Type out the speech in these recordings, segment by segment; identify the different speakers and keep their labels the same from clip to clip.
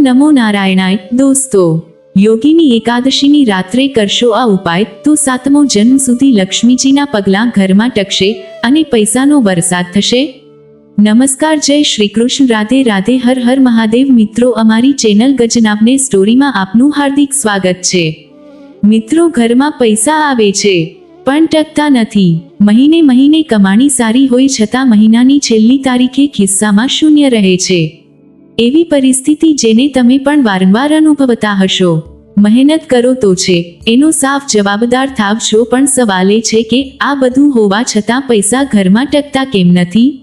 Speaker 1: નમો નારાયણાય. દોસ્તો, યોગીની એકાદશીની રાત્રે કરશો આ ઉપાય તો સાતમો જન્મ સુધી લક્ષ્મીજીના પગલાં ઘરમાં ટકશે અને પૈસાનો વરસાદ થશે. નમસ્કાર, જય શ્રી કૃષ્ણ. રાધે રાધે, હર હર મહાદેવ. મિત્રો, અમારી ચેનલ ગજનાબને સ્ટોરીમાં આપનું હાર્દિક સ્વાગત છે. મિત્રો, ઘરમાં પૈસા આવે છે, પણ ટકતા નથી. મહિને મહિને કમાણી સારી હોય છતાં મહિનાની છેલ્લી તારીખે ખિસ્સામાં શૂન્ય રહે છે. એવી પરિસ્થિતિ જેને તમે પણ વારંવાર અનુભવતા હશો. મહેનત કરો તો છે. એનો સાફ જવાબદાર થાવ છો પણ સવાલ એ છે કે આ બધું હોવા છતાં પૈસા ઘરમાં ટકતા કેમ નથી?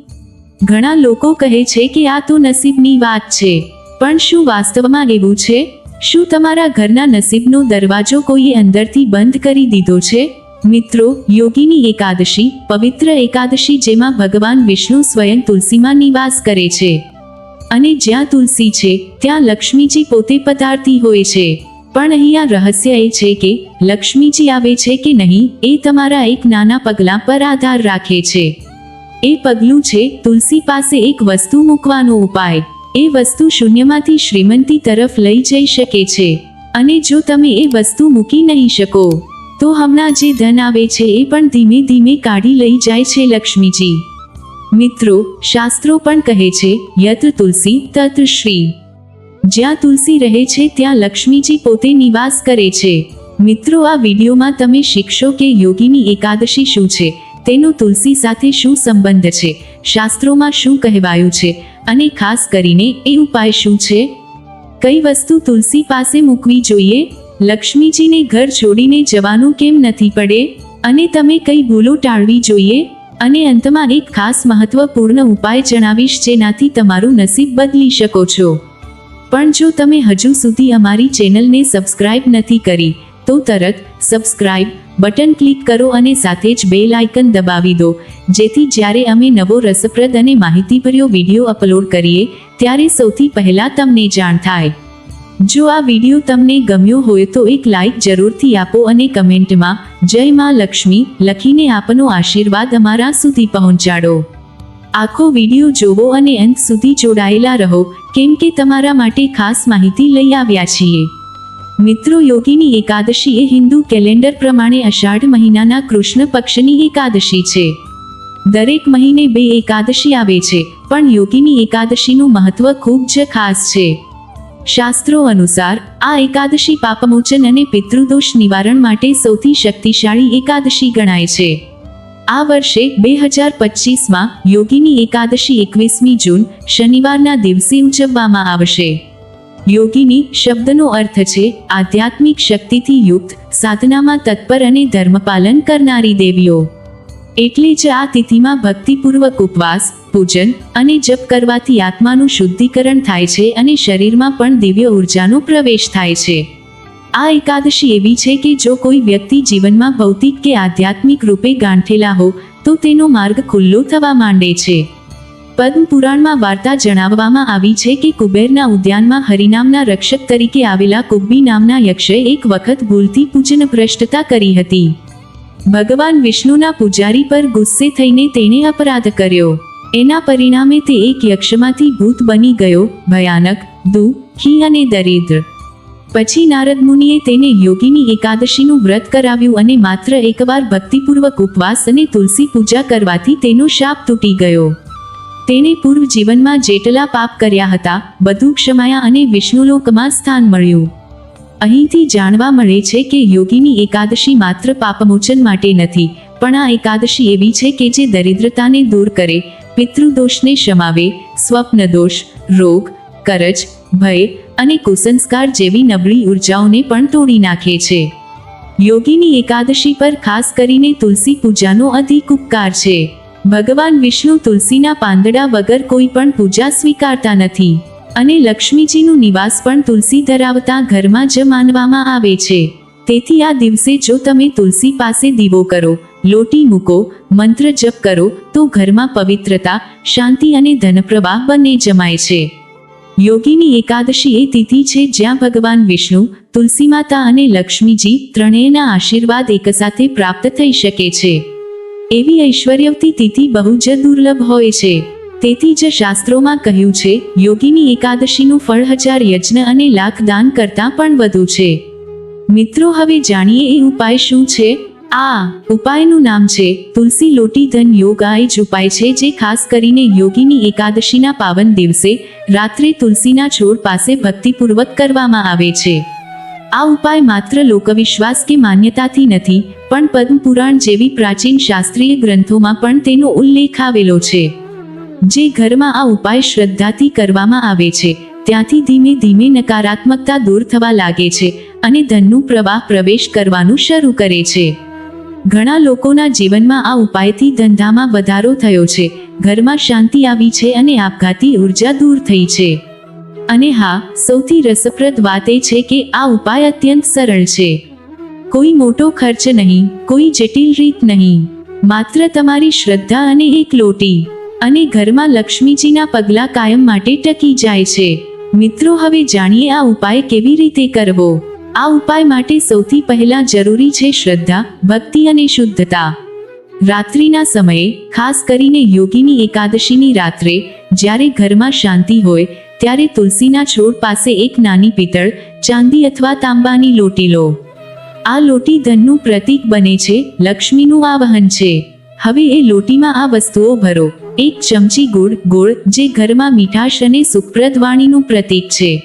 Speaker 1: ઘણા લોકો કહે છે કે આ તો નસીબની વાત છે. પણ શું વાસ્તવમાં એવું છે? શું તમારા ઘરના નસીબનો દરવાજો કોઈએ અંદરથી બંધ કરી દીધો છે? મિત્રો, યોગીની એકાદશી, પવિત્ર એકાદશી જેમાં ભગવાન વિષ્ણુ સ્વયં તુલસીમાં નિવાસ કરે છે. અને જ્યાં તુલસી છે, ત્યાં લક્ષ્મીજી પોતે પધારતી હોય છે. પણ અહીંયા રહસ્ય એ છે કે, લક્ષ્મીજી આવે છે કે નહીં, એ તમારા એક નાના પગલાં પર આધાર રાખે છે. એ પગલું છે, તુલસી પાસે એક વસ્તુ મૂકવાનો ઉપાય. એ વસ્તુ શૂન્યમાંથી શ્રીમંતી તરફ લઈ જઈ શકે છે. અને જો તમે એ વસ્તુ મૂકી નહીં શકો, તો હમણાં જે ધન આવે છે એ પણ ધીમે ધીમે કાઢી લઈ જાય છે લક્ષ્મીજી. મિત્રો, શાસ્ત્રો પણ કહે છે યત્ર તુલસી તત્ર શ્રી. જ્યાં તુલસી રહે છે, ત્યાં લક્ષ્મીજી પોતે નિવાસ કરે છે. મિત્રો, આ વિડીયોમાં તમે શીખશો કે યોગીની એકાદશી શું છે, તેનો તુલસી સાથે શું સંબંધ છે, શાસ્ત્રોમાં શું કહેવાયું છે, અને ખાસ કરીને એ ઉપાય શું છે? કઈ વસ્તુ તુલસી પાસે મૂકવી જોઈએ? લક્ષ્મીજીને ઘર છોડીને જવાનું કેમ નથી પડે? અને તમે કઈ ભૂલો ટાળવી જોઈએ? અને અંતમાં એક ખાસ મહત્વપૂર્ણ ઉપાય જણાવીશ જેનાથી તમારું નસીબ બદલી શકો છો. પણ જો તમે હજુ સુધી અમારી ચેનલને સબસ્ક્રાઇબ નથી કરી, તો તરત સબસ્ક્રાઇબ બટન ક્લિક કરો અને સાથે જ બેલ આઇકન દબાવી દો, જેથી જ્યારે અમે નવો રસપ્રદ અને માહિતીભર્યો વીડિયો અપલોડ કરીએ, ત્યારે સૌથી પહેલાં તમને જાણ થાય. જો આ વીડિયો તમને ગમ્યો હોય તો એક લાઇક જરૂરથી આપો અને કમેન્ટમાં, જય માં લક્ષ્મી, લખીને આપનો આશીર્વાદ અમારા સુધી પહોંચાડો. આખો વીડિયો જોવો અને અંત સુધી જોડાયેલા રહો, કેમ કે તમારા માટે ખાસ માહિતી લઈ આવ્યા છીએ. મિત્રો યોગીની એકાદશી એ હિન્દુ કેલેન્ડર પ્રમાણે અષાઢ મહિનાના કૃષ્ણ પક્ષની એકાદશી છે. દરેક મહિને બે એકાદશી આવે છે, પણ યોગીની એકાદશીનું મહત્વ ખૂબ જ ખાસ છે. શાસ્ત્રો અનુસાર, આ એકાદશી પાપમોચન અને પિતૃદોષ નિવારણ માટે સૌથી શક્તિશાળી એકાદશી ગણાય છે. આ વર્ષે બે હજાર પચીસમાં યોગીની એકાદશી એકવીસમી જૂન, શનિવારના દિવસે ઉજવવામાં આવશે. યોગીની શબ્દનો અર્થ છે, આધ્યાત્મિક શક્તિથી યુક્ત, સાધનામાં તત્પર અને ધર્મપાલન કરનારી દેવીઓ. એટલે જ આ તિથિમાં ભક્તિપૂર્વક ઉપવાસ, પૂજન અને જપ કરવાથી આત્માનું શુદ્ધિકરણ થાય છે અને શરીરમાં પણ દિવ્ય ઉર્જાનો પ્રવેશ થાય છે. આ એકાદશી એવી છે કે જો કોઈ વ્યક્તિ જીવનમાં ભૌતિક કે આધ્યાત્મિક રૂપે ગાંઠેલા હો, તો તેનો માર્ગ ખુલ્લો થવા માંડે છે. પદ્મ પુરાણમાં વાર્તા જણાવવામાં આવી છે કે કુબેરના ઉદ્યાનમાં હરિનામના રક્ષક તરીકે આવેલા કુબ્બી નામના યક્ષે એક વખત ભૂલથી પૂજન ભ્રષ્ટતા કરી હતી. ભગવાન વિષ્ણુના પૂજારી પર ગુસ્સે થઈને તેણે અપરાધ કર્યો. એના પરિણામે તે એક યક્ષમાંથી ભૂત બની ગયો, ભયાનક, દુઃખી અને દરિદ્ર. પછી નારદ મુનિએ તેને યોગીની એકાદશીનું વ્રત કરાવ્યું અને માત્ર એકવાર ભક્તિપૂર્વક ઉપવાસ અને તુલસી પૂજા કરવાથી તેનો શાપ તૂટી ગયો. તેને પૂર્વ જીવનમાં જેટલા પાપ કર્યા હતા, બધું ક્ષમાયા અને વિષ્ણુલોકમાં સ્થાન મળ્યું. અહીંથી જાણવા મળે છે કે યોગીની એકાદશી માત્ર પાપમોચન માટે નથી, પણ આ એકાદશી એવી છે કે જે દરિદ્રતાને દૂર કરે, પિતૃદોષને શમાવે, સ્વપ્ન દોષ, રોગ, કરજ, ભય અને કુસંસ્કાર જેવી નબળી ઉર્જાઓને પણ તોડી નાખે છે. યોગીની એકાદશી પર ખાસ કરીને તુલસી પૂજાનો અધિક ઉપકાર છે. ભગવાન વિષ્ણુ તુલસીના પાંદડા વગર કોઈ પણ પૂજા સ્વીકારતા નથી. અને લક્ષ્મીજીનું નિવાસ પણ તુલસી ધરાવતા ઘરમાં જ માનવામાં આવે છે. તેથી આ દિવસે જો તમે તુલસી પાસે દીવો કરો, લોટી મૂકો, મંત્ર જપ કરો, તો ઘરમાં પવિત્રતા, શાંતિ અને ધનપ્રવાહ બંને જમાય છે. યોગીની એકાદશી એ તિથિ છે જ્યાં ભગવાન વિષ્ણુ, તુલસી માતા અને લક્ષ્મીજી ત્રણેયના આશીર્વાદ એકસાથે પ્રાપ્ત થઈ શકે છે. એવી ઐશ્વર્યવતી તિથિ બહુ જ દુર્લભ હોય છે. તેથી જ શાસ્ત્રોમાં કહ્યું છે, યોગીની એકાદશીનું ફળ હજાર યજ્ઞ અને લાખ દાન કરતાં પણ વધુ છે. મિત્રો, હવે જાણીએ એ ઉપાય શું છે? આ ઉપાયનું નામ છે, તુલસી લોટી ધન યોગ. આ જ ઉપાય છે જે ખાસ કરીને યોગીની એકાદશીના પાવન દિવસે રાત્રે તુલસીના છોડ પાસે ભક્તિપૂર્વક કરવામાં આવે છે. આ ઉપાય માત્ર લોકવિશ્વાસ કે માન્યતાથી નથી, પણ પદ્મ પુરાણ જેવી પ્રાચીન શાસ્ત્રીય ગ્રંથોમાં પણ તેનો ઉલ્લેખ આવેલો છે. જે ઘરમાં આ ઉપાય શ્રદ્ધાથી કરવામાં આવે છે, ત્યાંથી ધીમે ધીમે નકારાત્મકતા દૂર થવા લાગે છે અને ધનનું પ્રવાહ પ્રવેશ કરવાનું શરૂ કરે છે. ઘણા લોકોના જીવનમાં આ ઉપાયથી ધંધામાં વધારો થયો છે, ઘરમાં શાંતિ આવી છે અને આપઘાતી ઊર્જા દૂર થઈ છે. અને હા, સૌથી રસપ્રદ વાત એ છે કે આ ઉપાય અત્યંત સરળ છે. કોઈ મોટો ખર્ચ નહીં, કોઈ જટિલ રીત નહીં, માત્ર તમારી શ્રદ્ધા અને એક લોટી. અને ઘરમાં લક્ષ્મીજીના પગલાં કાયમ માટે ટકી જાય છે. મિત્રો, હવે જાણીએ આ ઉપાય કેવી રીતે કરવો? આ ઉપાય માટે સૌથી પહેલા જરૂરી છે શ્રદ્ધા, ભક્તિ અને શુદ્ધતા. રાત્રિના સમયે, ખાસ કરીને યોગીની એકાદશીની રાત્રે, જ્યારે ઘરમાં શાંતિ હોય, ત્યારે તુલસીના છોડ પાસે એક નાની પિત્તળ, ચાંદી અથવા તાંબાની લોટી લો. આ લોટી ધનનું પ્રતીક બને છે, લક્ષ્મીનું આવાહન છે. હવે એ લોટીમાં આ વસ્તુઓ ભરો. એક ચમચી ગુડ, ગોળ, જે ઘરમાં મીઠાશ અને સુખપ્રદ વાણીનું પ્રતીક છે.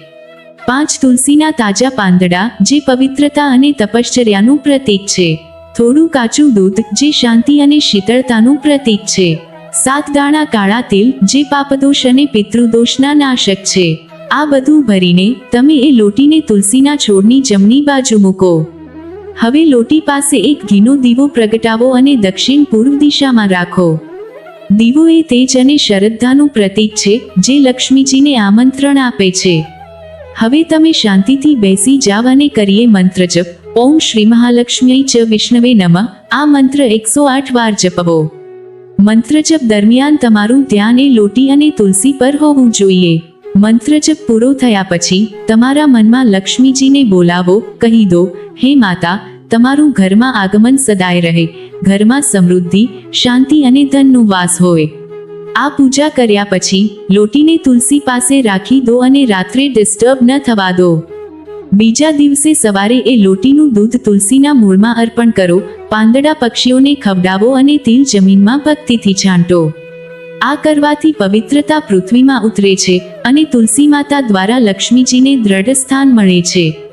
Speaker 1: પાંચ તુલસીના તાજા પાંદડા, જે પવિત્રતા અને તપશ્ચર્યાનું પ્રતીક છે. થોડું કાચું દૂધ, જે શાંતિ અને શીતળતાનું પ્રતીક છે. સાત દાણા કાળા તેલ, જે પાપદોષ અને પિતૃદોષના નાશક છે. આ બધું ભરીને તમે એ લોટીને તુલસીના છોડની જમણી બાજુ મૂકો. હવે લોટી પાસે એક ઘીનો દીવો પ્રગટાવો અને દક્ષિણ પૂર્વ દિશામાં રાખો. દીવો એ તેજ અને શ્રદ્ધાનું પ્રતીક છે, જે લક્ષ્મીજીને આમંત્રણ આપે છે. હવે તમે શાંતિથી બેસી જાવ અને કરીએ મંત્ર જપ. ઓમ શ્રી મહાલક્ષ્મી ચ વિષ્ણવે નમઃ. આ મંત્ર એકસો આઠ વાર જપવો. મંત્ર જપ દરમિયાન તમારું ધ્યાન એ લોટી અને તુલસી પર હોવું જોઈએ. મંત્ર જપ પૂરો થયા પછી તમારા મનમાં લક્ષ્મીજીને બોલાવો, કહી દો, હે માતા તમારું ઘરમાં આગમન સદાય રહે. ઘરમાં સમૃદ્ધિ, શાંતિ અને ધનનું વાસ હોય. આ પૂજા કર્યા પછી લોટીને તુલસી પાસે રાખી દો અને રાત્રે ડિસ્ટર્બ ન થવા દો. બીજા દિવસે સવારે એ લોટીનું દૂધ તુલસીના મૂળમાં અર્પણ કરો, પાંદડા પક્ષીઓને ખવડાવો અને તિલ જમીનમાં ભક્તિથી છાંટો. આ કરવાથી પવિત્રતા પૃથ્વીમાં ઉતરે છે અને તુલસી માતા દ્વારા લક્ષ્મીજીને દ્રઢ સ્થાન મળે છે.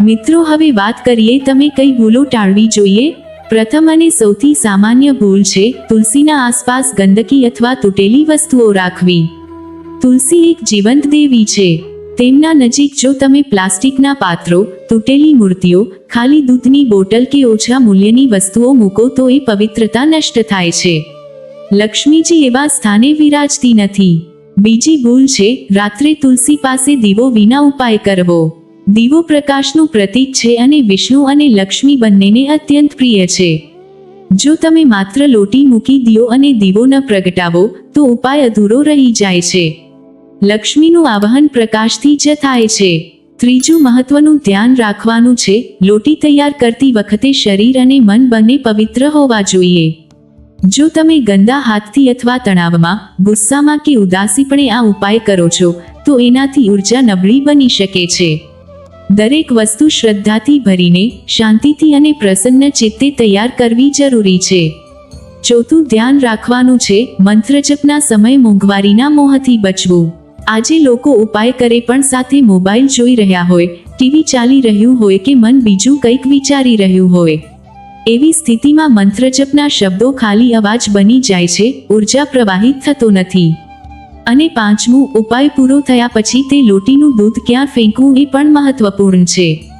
Speaker 1: મિત્રો હવે વાત કરીએ તમે કઈ ભૂલો ટાળવી જોઈએ? પ્રથમ અને સૌથી સામાન્ય ભૂલ છે તુલસીના આસપાસ ગંદકી અથવા તૂટેલી વસ્તુઓ રાખવી. તુલસી એક જીવંત દેવી છે. તેમના નજીક જો તમે પ્લાસ્ટિકના પાત્રો, તૂટેલી મૂર્તિઓ, ખાલી દૂધની બોટલ કે ઓછા મૂલ્યની વસ્તુઓ મૂકો તો એ પવિત્રતા નષ્ટ થાય છે. લક્ષ્મીજી એવા સ્થાને વિરાજતી નથી. બીજી ભૂલ છે, રાત્રે તુલસી પાસે દીવો વિના ઉપાય કરવો. દીવો પ્રકાશનું પ્રતીક છે અને વિષ્ણુ અને લક્ષ્મી બંનેને અત્યંત પ્રિય છે. જો તમે માત્ર લોટી મૂકી દીઓ અને દીવો ન પ્રગટાવો, તો ઉપાય અધૂરો રહી જાય છે. લક્ષ્મીનું આવાહન પ્રકાશથી જ થાય છે. ત્રીજું મહત્વનું ધ્યાન રાખવાનું છે, લોટી તૈયાર કરતી વખતે શરીર અને મન બંને પવિત્ર હોવા જોઈએ. જો તમે ગંદા હાથથી અથવા તણાવમાં, ગુસ્સામાં કે ઉદાસીપણે આ ઉપાય કરો છો, તો એનાથી ઊર્જા નબળી બની શકે છે. દરેક વસ્તુ શ્રદ્ધાથી ભરીને, શાંતિથી અને પ્રસન્ન ચિત્તે તૈયાર કરવી જરૂરી છે. ચોથું ધ્યાન રાખવાનું છે, મંત્રજપના સમય મોંઘવારીના મોહથી બચવું. આજે લોકો ઉપાય કરે પણ સાથે મોબાઈલ જોઈ રહ્યા હોય, ટીવી ચાલી રહ્યું હોય કે મન બીજું કંઈક વિચારી રહ્યું હોય. એવી સ્થિતિમાં મંત્રજપના શબ્દો ખાલી અવાજ બની જાય છે, ઊર્જા પ્રવાહિત થતો નથી. અને પાંચમું ઉપાય પૂરો થયા પછી તે લોટીનું દૂધ ક્યાં ફેંકવું એ પણ મહત્વપૂર્ણ છે.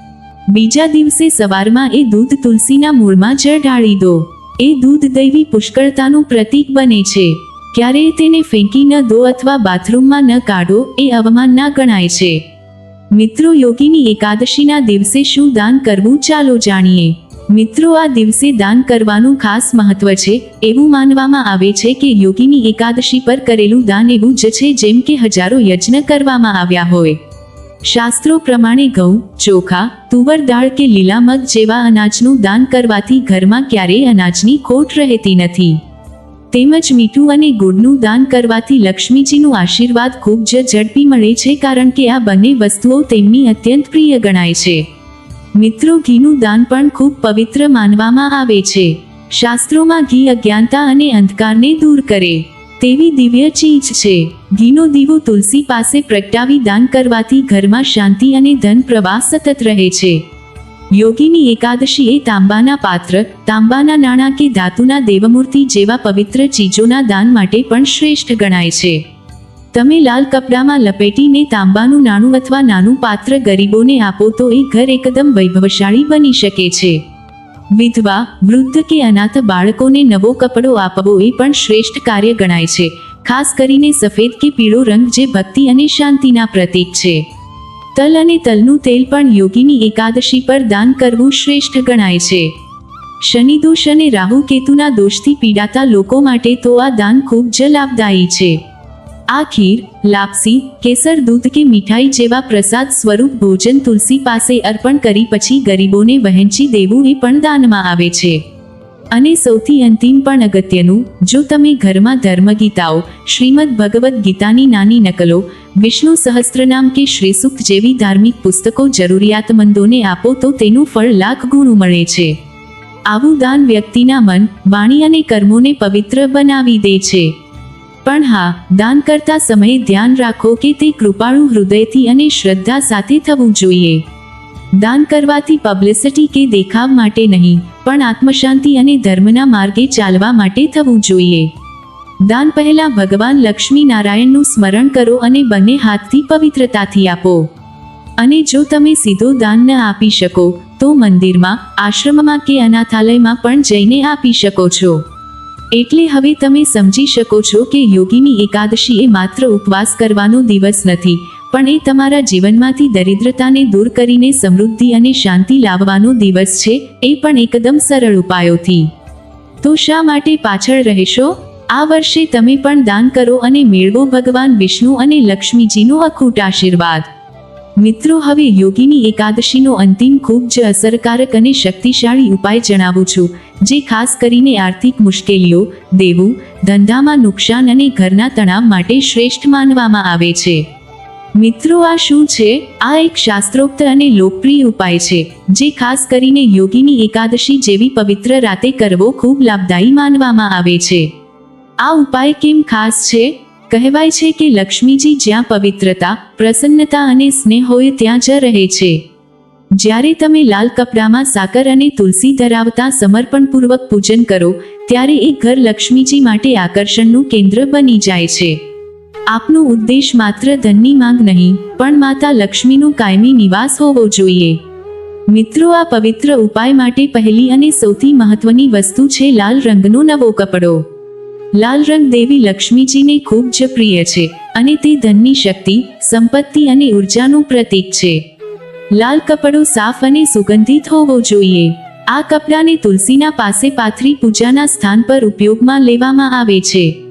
Speaker 1: બીજા દિવસે સવારમાં એ દૂધ તુલસીના મૂળમાં જ ઢાળી દો. એ દૂધ દૈવી પુષ્કળતાનું પ્રતીક બને છે. ક્યારેય તેને ફેંકી ન દો અથવા બાથરૂમમાં ન કાઢો એ અવમાન ના ગણાય છે. મિત્રો યોગીની એકાદશીના દિવસે શું દાન કરવું ચાલો જાણીએ. મિત્રો, આ દિવસે દાન કરવાનું ખાસ મહત્વ છે. એવું માનવામાં આવે છે કે યોગીની એકાદશી પર કરેલું દાન એવું જ છે જેમ કે હજારો યજ્ઞ કરવામાં આવ્યા હોય. શાસ્ત્રો પ્રમાણે ઘઉં, ચોખા, તુવર દાળ કે લીલા મગ જેવા અનાજનું દાન કરવાથી ઘરમાં ક્યારેય અનાજની ખોટ રહેતી નથી. તેમજ મીઠું અને ગુડનું દાન કરવાથી લક્ષ્મીજીનું આશીર્વાદ ખૂબ જ ઝડપી મળે છે કારણ કે આ બંને વસ્તુઓ તેમની અત્યંત પ્રિય ગણાય છે. મિત્રો, ઘીનું દાન પણ ખૂબ પવિત્ર માનવામાં આવે છે. શાસ્ત્રોમાં ઘી અજ્ઞાનતા અને અંધકારને દૂર કરે. તેવી દિવ્ય ચીજ છે. ઘીનો દીવો તુલસી પાસે પ્રગટાવી દાન કરવાથી ઘરમાં શાંતિ અને ધન પ્રવાહ સતત રહે છે. યોગીની એકાદશી એ તાંબાના પાત્ર, તાંબાના નાણાં કે ધાતુના દેવમૂર્તિ જેવા પવિત્ર ચીજોના દાન માટે પણ શ્રેષ્ઠ ગણાય છે. તમે લાલ કપડામાં લપેટીને તાંબાનું નાણું અથવા નાનું પાત્ર ગરીબોને આપો તો એ ઘર એકદમ વૈભવશાળી બની શકે છે. વિધવા, વૃદ્ધ કે અનાથ બાળકોને નવો કપડો આપવો એ પણ શ્રેષ્ઠ કાર્ય ગણાય છે, ખાસ કરીને સફેદ કે પીળો રંગ જે ભક્તિ અને શાંતિના પ્રતીક છે. તલ અને તલનું તેલ પણ યોગીની એકાદશી પર દાન કરવું શ્રેષ્ઠ ગણાય છે. શનિ દોષ અને રાહુ કેતુના દોષથી પીડાતા લોકો માટે તો આ દાન ખૂબ જ લાભદાયી છે. આ ખીર, લાપસી, કેસર દૂધ કે મીઠાઈ જેવા પ્રસાદ સ્વરૂપ ભોજન તુલસી પાસે અર્પણ કરી પછી ગરીબોને વહેંચી દેવું એ પણ દાનમાં આવે છે. અને સૌથી અંતિમ પણ અગત્યનું, જો તમે ઘરમાં ધર્મગીતાઓ, શ્રીમદ ભગવદ્ ગીતાની નાની નકલો, વિષ્ણુ સહસ્ત્રનામ કે શ્રીસુક્ત જેવી ધાર્મિક પુસ્તકો જરૂરિયાતમંદોને આપો તો તેનું ફળ લાખ ગુણું મળે છે. આવું દાન વ્યક્તિના મન, વાણી અને કર્મોને પવિત્ર બનાવી દે છે. પણ હા, દાન કરતા સમયે ધ્યાન રાખો કે તે કૃપાળુ હૃદયથી અને શ્રદ્ધા સાથે થવું જોઈએ. દાન કરવાથી પબ્લિસિટી કે દેખાવ માટે નહીં, પણ આત્મશાંતિ અને ધર્મના માર્ગે ચાલવા માટે થવું જોઈએ. દાન પહેલા ભગવાન લક્ષ્મી નારાયણનું સ્મરણ કરો અને બંને હાથથી પવિત્રતાથી આપો. અને જો તમે સીધો દાન ન આપી શકો, તો મંદિરમાં, આશ્રમમાં કે અનાથાલયમાં પણ જઈને આપી શકો છો. એટલે હવે તમે સમજી શકો છો કે યોગીની એકાદશી એ માત્ર ઉપવાસ કરવાનો દિવસ નથી, પણ એ તમારા જીવનમાંથી દરિદ્રતાને દૂર કરીને સમૃદ્ધિ અને શાંતિ લાવવાનો દિવસ છે, એ પણ એકદમ સરળ ઉપાયોથી. તો શા માટે પાછળ રહેશો? આ વર્ષે તમે પણ દાન કરો અને મેળવો ભગવાન વિષ્ણુ અને લક્ષ્મીજીનો અખૂટ આશીર્વાદ. મિત્રો, હવે યોગીની એકાદશીનો અંતિમ ખૂબ જ અસરકારક અને શક્તિશાળી ઉપાય જણાવું છું, જે ખાસ કરીને આર્થિક મુશ્કેલીઓ, દેવું, ધંધામાં નુકસાન અને ઘરના તણાવ માટે શ્રેષ્ઠ માનવામાં આવે છે. મિત્રો, આ શું છે? આ એક શાસ્ત્રોક્ત અને લોકપ્રિય ઉપાય છે, જે ખાસ કરીને યોગીની એકાદશી જેવી પવિત્ર રાતે કરવો ખૂબ લાભદાયી માનવામાં આવે છે. આ ઉપાય કેમ ખાસ છે? કહેવાય છે કે લક્ષ્મીજી જ્યાં પવિત્રતા, પ્રસન્નતા અને સ્નેહ હોય ત્યાં જ રહે છે. જ્યારે તમે લાલ કપડામાં સાકર અને તુલસી ધરાવતા સમર્પણપૂર્વક પૂજન કરો, ત્યારે એ ઘર લક્ષ્મીજી માટે આકર્ષણનું કેન્દ્ર બની જાય છે. આપનો ઉદ્દેશ માત્ર ધનની માંગ નહીં, પણ માતા લક્ષ્મીનું કાયમી નિવાસ હોવો જોઈએ. મિત્રો, આ પવિત્ર ઉપાય માટે પહેલી અને સૌથી મહત્વની વસ્તુ છે લાલ રંગનો નવો કપડો. લાલ રંગ દેવી લક્ષ્મીજીને ખૂબ જ પ્રિય છે અને તે ધનની શક્તિ, સંપત્તિ અને ઉર્જાનું પ્રતીક છે. લાલ કપડો સાફ અને સુગંધિત હોવો જોઈએ. આ કપડાને તુલસીના પાસે પાથરી પૂજાના સ્થાન પર ઉપયોગમાં લેવામાં આવે છે.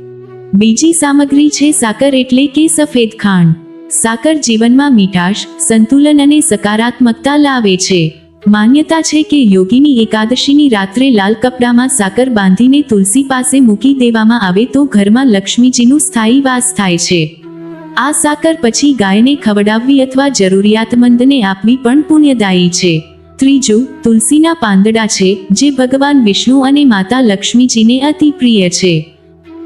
Speaker 1: બીજી સામગ્રી છે સાકર એટલે કે સફેદ ખાંડ. સાકર જીવનમાં મીઠાશ, સંતુલન અને સકારાત્મકતા લાવે છે. માન્યતા છે કે યોગીની એકાદશીની રાત્રે લાલ કપડામાં સાકર બાંધીને તુલસી પાસે મૂકી દેવામાં આવે તો ઘરમાં લક્ષ્મીજીનું સ્થાયી વાસ થાય છે. આ સાકર પછી ગાયને ખવડાવવી અથવા જરૂરિયાતમંદને આપવી પણ પુણ્યદાયી છે. ત્રીજું, તુલસીના પાંદડા છે, જે ભગવાન વિષ્ણુ અને માતા લક્ષ્મીજીને અતિ પ્રિય છે.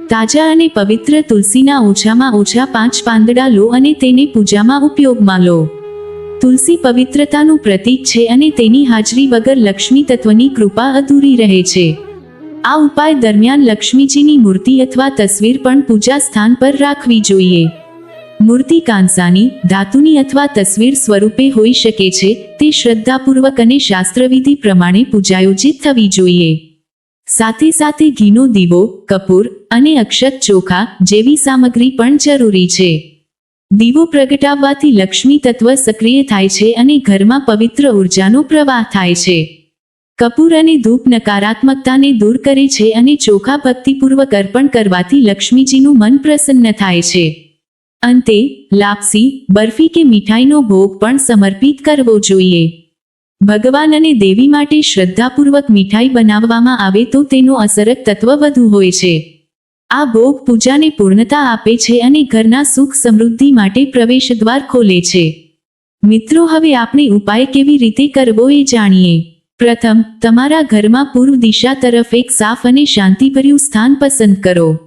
Speaker 1: તાજા અને પવિત્ર તુલસીના ઓછામાં ઓછા પાંચ પાંદડા લો અને તેને પૂજામાં ઉપયોગમાં લો. તુલસી પવિત્રતાનું પ્રતીક છે અને તેની હાજરી વગર લક્ષ્મી તત્વની કૃપા અધૂરી રહે છે. આ ઉપાય દરમિયાન લક્ષ્મીજીની મૂર્તિ અથવા તસવીર પણ પૂજા સ્થાન પર રાખવી જોઈએ. મૂર્તિ કાંસાની, ધાતુની અથવા તસવીર સ્વરૂપે હોઈ શકે છે, તે શ્રદ્ધાપૂર્વક અને શાસ્ત્રવિધિ પ્રમાણે પૂજાયોજિત થવી જોઈએ. સાથે સાથે ઘીનો દીવો, કપૂર અને અક્ષત ચોખા જેવી સામગ્રી પણ જરૂરી છે. દીવો પ્રગટાવવાથી લક્ષ્મી તત્વ સક્રિય થાય છે અને ઘરમાં પવિત્ર ઉર્જાનો પ્રવાહ થાય છે. કપૂર અને ધૂપ નકારાત્મકતાને દૂર કરે છે અને ચોખા ભક્તિપૂર્વક અર્પણ કરવાથી લક્ષ્મીજીનું મન પ્રસન્ન થાય છે. અંતે, લાપસી, બરફી કે મીઠાઈનો ભોગ પણ સમર્પિત કરવો જોઈએ. ભગવાન અને દેવી માટે શ્રદ્ધાપૂર્વક મીઠાઈ બનાવવામાં આવે તો તેનો અસરક તત્વ વધુ હોય છે. આ ભોગ પૂજાને પૂર્ણતા આપે છે અને ઘરના સુખ સમૃદ્ધિ માટે પ્રવેશ દ્વાર ખોલે છે. મિત્રો, હવે આપણે ઉપાય કેવી રીતે કરવો એ જાણીએ. પ્રથમ, તમારા ઘરમાં પૂર્વ દિશા તરફ એક સાફ અને શાંતિભર્યું સ્થાન પસંદ કરો.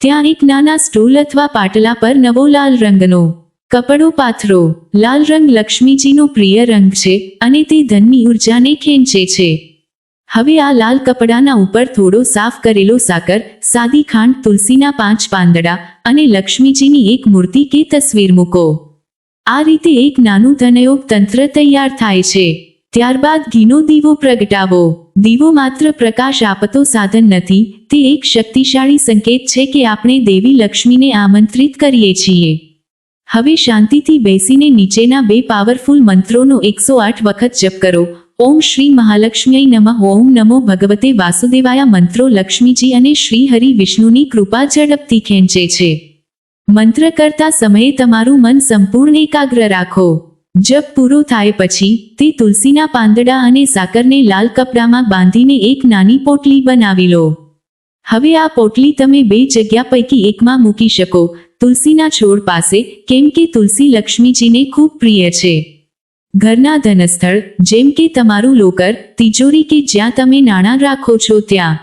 Speaker 1: ત્યાં એક નાના સ્ટૂલ અથવા પાટલા પર નવો લાલ રંગનો કપડો પાથરો. લાલ રંગ લક્ષ્મીજીનો પ્રિય રંગ છે અને તે ધનની ઉર્જાને ખેંચે છે. હવે આ લાલ કપડાના ઉપર થોડો સાફ કરેલો સાકર, સાદી ખાંડ, તુલસીના પાંચ પાંદડા અને લક્ષ્મીજીની એક મૂર્તિ કે તસવીર મૂકો. આ રીતે એક નાનું ધનયોગ તંત્ર તૈયાર થાય છે. ત્યારબાદ ઘીનો દીવો પ્રગટાવો. દીવો માત્ર પ્રકાશ આપતો સાધન નથી, તે એક શક્તિશાળી સંકેત છે કે આપણે દેવી લક્ષ્મીને આમંત્રિત કરીએ છીએ. હવે શાંતિથી બેસીને નીચેના બે પાવરફુલ મંત્રોનો એકસો આઠ વખત જપ કરો. ઓમ શ્રી મહાલક્ષ્મી નમઃ. ઓમ નમો ભગવતે વાસુદેવાય. મંત્રો લક્ષ્મીજી અને શ્રી હરિ વિષ્ણુની કૃપા ઝડપથી ખેંચે છે. મંત્ર કરતા સમયે તમારું મન સંપૂર્ણ એકાગ્ર રાખો. જપ પૂરો થાય પછી તે તુલસીના પાંદડા અને સાકરને લાલ કપડામાં બાંધીને એક નાની પોટલી બનાવી લો. હવે આ પોટલી તમે બે જગ્યા પૈકી એકમાં મૂકી શકો. તુલસીના છોડ પાસે, કેમ કે તુલસી લક્ષ્મીજીને ખૂબ પ્રિય છે. ઘરના ધનસ્થળ, જેમ કે તમારું લોકર, તિજોરી કે જ્યાં તમે નાણાં રાખો છો ત્યાં.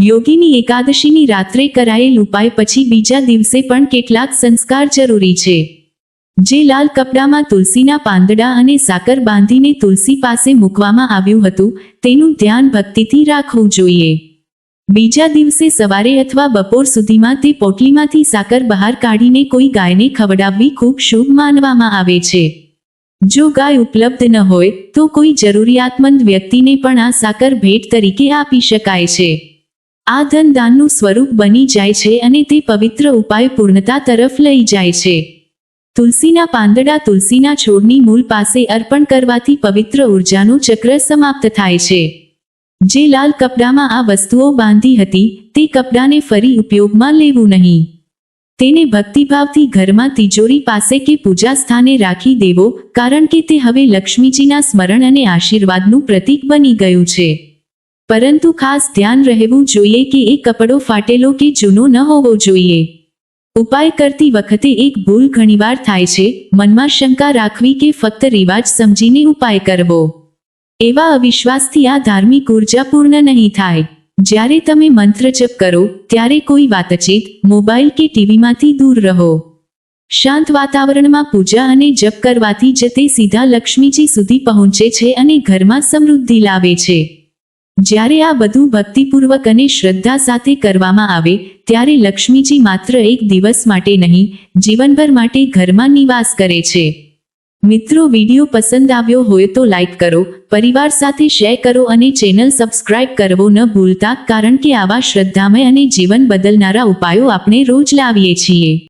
Speaker 1: યોગીની એકાદશીની રાત્રે કરાયેલ ઉપાય પછી બીજા દિવસે પણ કેટલાક સંસ્કાર જરૂરી છે. જે લાલ કપડામાં તુલસીના પાંદડા અને સાકર બાંધીને તુલસી પાસે મૂકવામાં આવ્યું હતું, તેનું ધ્યાન ભક્તિથી રાખવું જોઈએ. બીજા દિવસે સવારે અથવા બપોર સુધીમાં તે પોટલીમાંથી સાકર બહાર કાઢીને કોઈ ગાયને ખવડાવવી ખૂબ શુભ માનવામાં આવે છે. જો ગાય ઉપલબ્ધ ન હોય, તો કોઈ જરૂરિયાતમંદ વ્યક્તિને પણ આ સાકર ભેટ તરીકે આપી શકાય છે. આ ધન દાનનું સ્વરૂપ બની જાય છે અને તે પવિત્ર ઉપાય પૂર્ણતા તરફ લઈ જાય છે. તુલસીના પાંદડા તુલસીના છોડની મૂળ પાસે અર્પણ કરવાથી પવિત્ર ઉર્જાનું ચક્ર સમાપ્ત થાય છે. જે લાલ કપડામાં આ વસ્તુઓ બાંધી હતી, તે કપડાને ફરી ઉપયોગમાં લેવું નહીં. તેને ભક્તિભાવથી ઘરમાં તિજોરી પાસે કે પૂજા સ્થાને રાખી દેવો, કારણ કે તે હવે લક્ષ્મીજીના સ્મરણ અને આશીર્વાદનું પ્રતીક બની ગયું છે. પરંતુ ખાસ ધ્યાન રહેવું જોઈએ કે એ કપડો ફાટેલો કે જૂનો ન હોવો જોઈએ. ઉપાય કરતી વખતે એક ભૂલ ઘણીવાર થાય છે, મનમાં શંકા રાખવી કે ફક્ત રિવાજ સમજીને ઉપાય કરવો. એવા અવિશ્વાસથી આ ધાર્મિક ઊર્જા પૂર્ણ નહીં થાય. જ્યારે તમે મંત્ર જપ કરો, ત્યારે કોઈ વાતચીત મોબાઈલ કે ટીવીમાંથી દૂર રહો. શાંત વાતાવરણમાં પૂજા અને જપ કરવાથી જ તે સીધા લક્ષ્મીજી સુધી પહોંચે છે અને ઘરમાં સમૃદ્ધિ લાવે છે. જ્યારે આ બધું ભક્તિપૂર્વક અને શ્રદ્ધા સાથે કરવામાં આવે, ત્યારે લક્ષ્મીજી માત્ર એક દિવસ માટે નહીં, જીવનભર માટે ઘરમાં નિવાસ કરે છે. મિત્રો, વીડિયો પસંદ આવ્યો હોય તો લાઈક કરો, પરિવાર સાથે શેર કરો અને ચેનલ સબસ્ક્રાઇબ કરવો ન ભૂલતા, કારણ કે આવા શ્રદ્ધામય અને જીવન બદલનારા ઉપાયો આપણે રોજ લાવીએ છીએ.